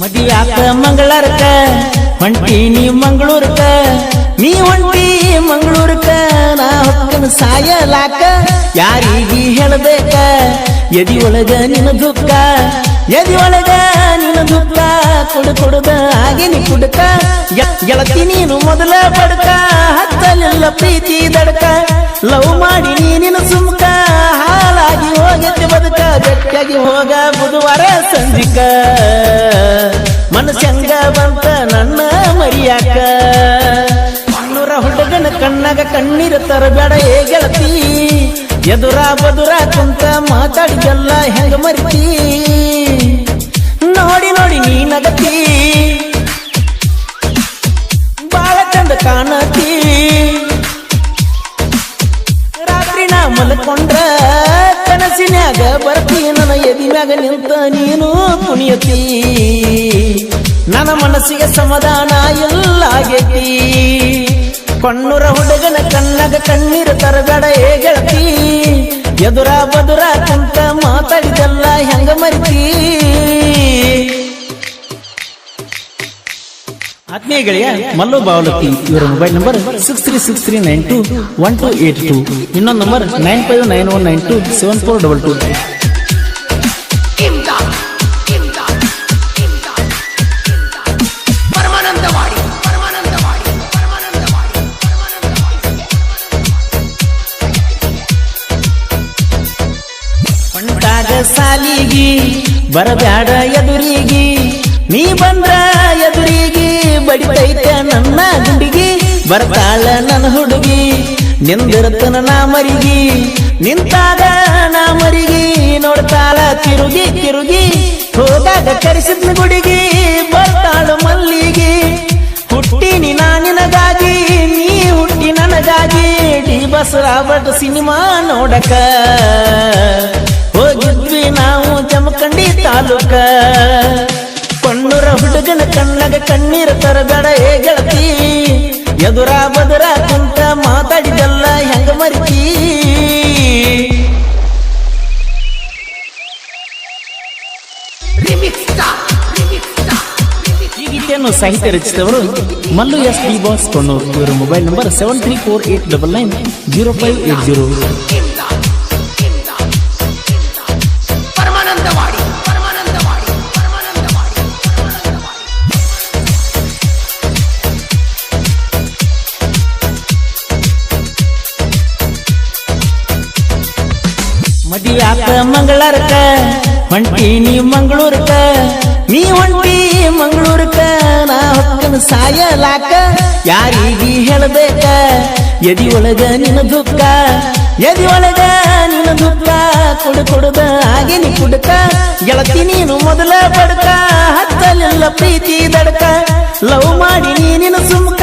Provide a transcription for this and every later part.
ಮದಿಯಾಕ ಮಂಗಳಾರಕ ಹೊಂಟಿ ನೀ ಮಂಗಳೂರಕ ನೀ ಹೊಂಟಿ ಮಂಗಳೂರಕ ನಾ ಹೊಕ್ಕನ ಸಾಯಲಾಕ. ಯಾರಿಗಿ ಹೇಳಬೇಕ ಎದಿ ಒಳಗ ನಿನ್ನ ದುಃಖ ಎದಿ ಒಳಗ ನಿನ್ನ ದುಃಖ, ಕೊಡು ಕೊಡುದ ಆಗಿನಿ ಕುಡುಕ. ಗೆಳತಿ ನೀನು ಮೊದಲ ಬಡಕ ಹತ್ತಲಿಲ್ಲ ಪ್ರೀತಿ ದಡಕ. ಲವ್ ಮಾಡಿ ನೀನಿನ ಸುಮ್ಕ ಹಾಲಾಗಿ ಹೋಗತ್ತೆ ಬದುಕ, ಗಟ್ಟಿಯಾಗಿ ಹೋಗ ಬುಧವಾರ ಸಂಜಿಕ. ಮನಸ್ಸಂಗ ಬಂತ ನನ್ನ ಮರಿಯಾಕ? ಮಣ್ಣುರ ಹುಡುಗನ ಕಣ್ಣಾಗ ಕಣ್ಣೀರ ತರಬೇಡ ಹೇಗೆಳತಿ ಗೆಳತಿ. ಎದುರ ಬದುರ ಕುಂತ ಮಾತಾಡಿದೆಲ್ಲ ಹೆಂಗ ಮರಿತಿ? ನೋಡಿ ನೋಡಿ ನೀ ನಗತಿ. ಬಾಳ ಚಂದ ಕಾಣತಿ. ರಾತ್ರಿ ನಾ ಮಲ್ಕೊಂಡ್ರ ಕನಸಿನ್ಯಾಗ ಬರ್ತಿ, ನನ್ನ ಎದಿಮ್ಯಾಗ ನಿಂತ ನೀನು ಕುಣಿಯತಿ. ಮನಸ್ಸಿಗೆ ಸಮಾಧಾನ ಎಲ್ಲಾಗೈತಿ ಕಣ್ಣುರ ಹುಡುಗನ ಕಣ್ಣಗ ಕಣ್ಣೀರು ತರಬೇಡ ಹೇಗೆಳತಿ ಗೆಳತಿ. ಎದುರ ಬದುರ ಕಂತ ಮಾತಾಡಿದಲ್ಲ ಹೆಂಗ ಮರಿತಿ. ಆತ್ಮೀಯ ಗೆಳೆಯ, ಮಲ್ಲು ಬಾವಲತ್ತಿ ಇವರ mobile number six three six three nine two one two eight two ಇನ್ನೊಂದು number nine five nine one nine two seven four double two ಸಾಲಿಗಿ, ಬರಬ್ಯಾಡ ಎದುರಿಗಿ. ನೀ ಬಂದ್ರ ಎದುರಿಗಿ, ಬಡಿತೈತ ನನ್ನ ಗುಂಡಿಗಿ. ಬರ್ತಾಳ ನನ್ನ ಹುಡುಗಿ, ನಿಂದಿರ್ತನ ನಾ ಮರಿಗಿ. ನಿಂತಾಗ ನಾ ಮರಿಗಿ, ನೋಡ್ತಾಳ ತಿರುಗಿ ತಿರುಗಿ. ಹೋದಾಗ ಕರೆಸಿದ್ನ ಗುಡಿಗಿ, ಬರ್ತಾಳು ಮಲ್ಲಿಗಿ. ಹುಟ್ಟಿನಿ ನಾ ನಿನಗಾಗಿ, ನೀ ಹುಟ್ಟಿ ನನಗಾಗಿ. ಡಿ ಬಸ್ ರಾಬರ್ಟ್ ಸಿನಿಮಾ ನೋಡಕ. ಜಮಖಂಡಿ ಕಣ್ಣುರ ಹುಡುಗನ ಕಣ್ಣಗ ಕಣ್ಣೀರ ತರಬೇಡ ಏ ಗೆಳತಿ. ಎದುರ ಬದುರ ಕುಂತ ಮಾತಾಡಿದೆಲ್ಲ ಹೆಂಗ ಮರಿತಿ? ಗೀತೆಯನ್ನು ಸಾಹಿತ್ಯ ರಚಿಸಿದವರು Mallu S D boss Konnur. ಇವರ mobile number seven three four eight double nine zero five eight zero ಮದಿಯಾಕ ಮಂಗಳಾರಕ ಹೊಂಟಿ ನೀ ಮಂಗಳೂರಕ ನೀ ಹೊಂಟಿ ಮಂಗಳೂರಕ ನಾ ಹೊಕ್ಕನ ಸಾಯಲಾಕ, ಯಾರಿಗಿ ಹೇಳಬೇಕ ಎದಿ ಒಳಗ ನಿನ್ನ ದುಃಖ ಎದಿ ಒಳಗ ನಿನ್ನ ದುಃಖ ಕೊಡು ಕೊಡುದ ಆಗಿನಿ ಕುಡುಕ, ಗೆಳತಿ ನೀನು ಮೊದಲ ಬಡಕ ಹತ್ತಲಿಲ್ಲ ಪ್ರೀತಿ ದಡ್ಕ, ಲವ್ ಮಾಡಿ ನೀನಿನ ಸುಮ್ಕ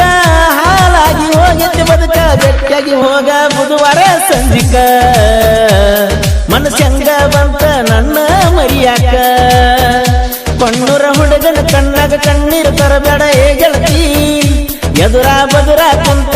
ಹಾಲಾಗಿ ಹೋಗಿ ಬದುಕ, ಗಟ್ಟಿಯಾಗಿ ಹೋಗ ಬುಧವಾರ ಸಂಜಿಕ. ಮನಸ್ಸಂಗ ಬಂತ ನನ್ನ ಮರಿಯಾಕ. ಕಣ್ಣೂರ ಹುಡುಗನ ಕಣ್ಣಾಗ ಕಣ್ಣೀರು ತರಬೇಡ ಏ ಎದುರ ಬದುರ ಕುಂತ